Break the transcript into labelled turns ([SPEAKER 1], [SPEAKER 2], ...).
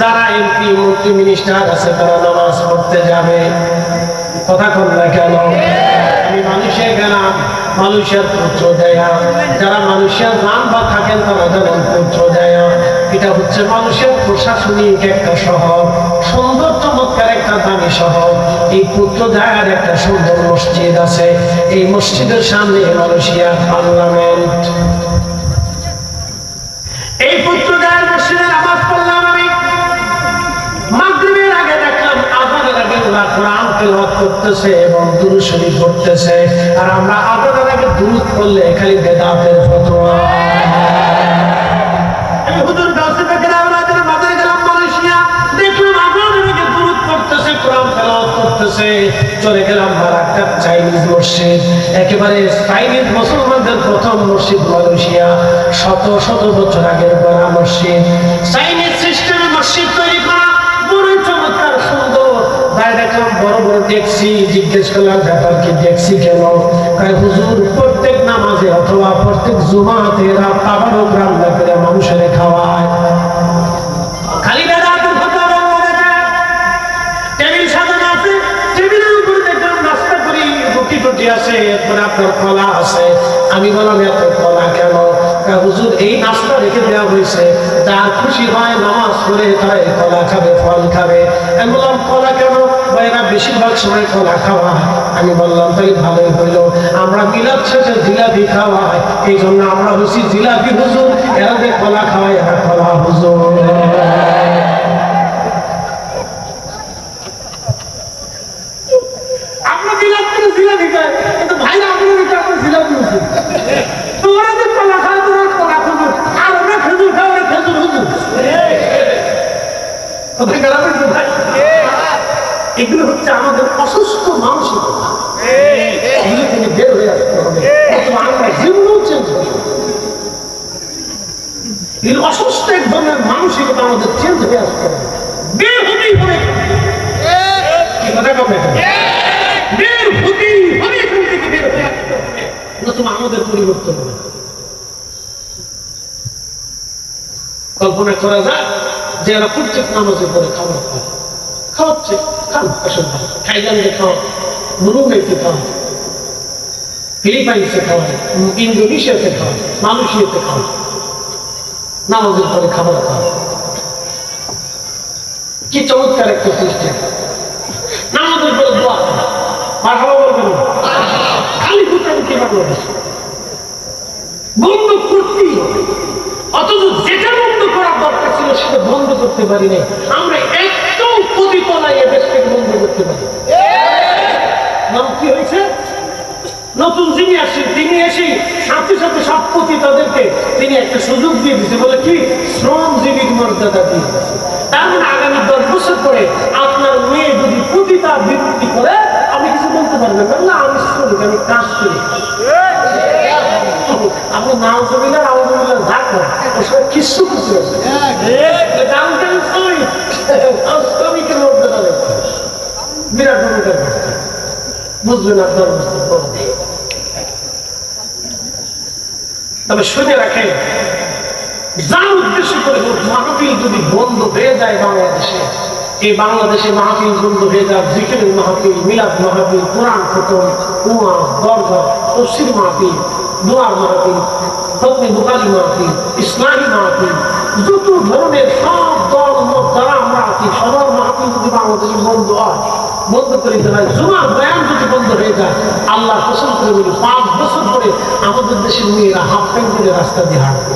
[SPEAKER 1] যারা এমপি, মন্ত্রী মিনিস্টার আছে, তারা নামাজ পড়তে যাবে। কথা কন না কেন? আমি মানুষের গেলাম মানুষের পুত্র দেয়া। যারা মানুষের নাম বা থাকেন, তারা যেমন পুত্র দেয়া। এটা হচ্ছে মানুষের প্রশাসনিক একটা শহর। সুন্দর, চমৎকার একটা দামি শহর। এই পুত্র দেয়ার একটা সুন্দর মসজিদ আছে। এই মসজিদের সামনে মালয়েশিয়ার পার্লামেন্ট। কোরআন তেলাওয়াত করতেছে এবং দুরূদ শরীফ পড়তেছে। আর আমরা দুরূদ খালি বেদাতের ফতোয়া। চলে গেলাম চাইনিজ মসজিদ। একেবারে চাইনিজ মুসলমানদের প্রথম মসজিদ মালয়েশিয়া। শত শত বছর আগের গড়া মসজিদ। চাইনিজ দেখলাম বড় বড় ট্যাক্সি জিজ্ঞেস করলাম ব্যাপার কি, ট্যাক্সি কেন? হুজুর, প্রত্যেক নামাজে অথবা প্রত্যেক জুমাতে এরা তাবারক রান্না মানুষের আছে আপনার কলা আছে। আমি বললাম, এত কলা কেন? হুজুর এই নাস্তা রেখে দেওয়া হয়েছে। যার খুশি হয় নামাজ পড়ে কলা খাবে, ফল খাবে। আমি বললাম, কলা কেন? এরা বেশিরভাগ সময় কলা খাওয়া আমি বললাম, তাই ভালোই হইল। আমরা মিলাদ শেষে জিলাপি খাওয়াই এই জন্য আমরা হচ্ছি জিলাপি হুজুর। এরা যে কলা খাওয়াই এরা কলা হুজুর। এগুলো হচ্ছে আমাদের অসুস্থ মানসিকতা থেকে বের হয়ে আসতে হবে। আমরা জীবনও চেঞ্জ এই অসুস্থ এক ধরনের মানসিকতা আমাদের চেঞ্জ হয়ে আসতে হবে। আমাদের পরিবর্তন কল্পনা করা যায় যে এরা প্রত্যেক নামাজের পরে খাবার খায়। নেই। থাইল্যান্ডে খাওয়া খাওয়া ফিলিপাইন্সে খাওয়া ইন্দোনেশিয়াতে খাওয়া মালয়েশিয়াতে খাওয়া নামাজের পরে খাবার খাওয়া কি চমৎকার একটা নামাজের পরে দোয়া বলবেন। খালি ফুটানি বাংলাদেশ বন্ধ করতেই অথচ যেটা বন্ধ করার দরকার ছিল সেটা বন্ধ করতে পারি নাই আমরা প্রতি তলায় এ বন্ধ করতে পারি। নাম কি হয়েছে? নতুন যিনি আসছেন তিনি এসে সাথে সাথে সব প্রতি তাদেরকে তিনি একটা সুযোগ দিয়ে দিচ্ছে বলে কি? শ্রমজীবী মর্যাদা দিয়ে তার মানে আগামী দশ বছর পরে আপনার মেয়ে যদি প্রতিটা বৃত্তি করে আপনি কিছু বলতে পারবেন না, না আমি শ্রমিক আমি কাজ করি। আপনি নাউজুবিল্লাহ নাউজুবিল্লাহ ঝাঁক ওসব কিচ্ছু কিছু আছে এটা বিরাট ভূমিকা করছে বুঝবেন আপনার বুঝতে পারবেন তবে শুনে রাখেন, যার উদ্দেশ্য করে মাহফিল যদি বন্ধ হয়ে যায় বাংলাদেশে, এই বাংলাদেশে মাহফিল বন্ধ হয়ে যায় জিকিরের মাহফিল, মিলাদ মাহফিল, কোরআন খতম উমা দরগা তফসির মাহফিল, দোয়ার মাহফিল, ফতনি বুখারি মাহফিল, ইসলামী মাহফিল, যত ধরনের সব দল মত যারা আমরা আছি, সবার মাহফিল যদি বাংলাদেশে বন্ধ হয় বন্ধ করে দিতে হয় জুমার ব্যায়াম যদি বন্ধ হয়ে যায়, আল্লাহ পছন্দ করে পাঁচ বছর পরে আমাদের দেশের মেয়েরা হাফ প্যান্ট করে রাস্তা দিয়ে হাঁটবে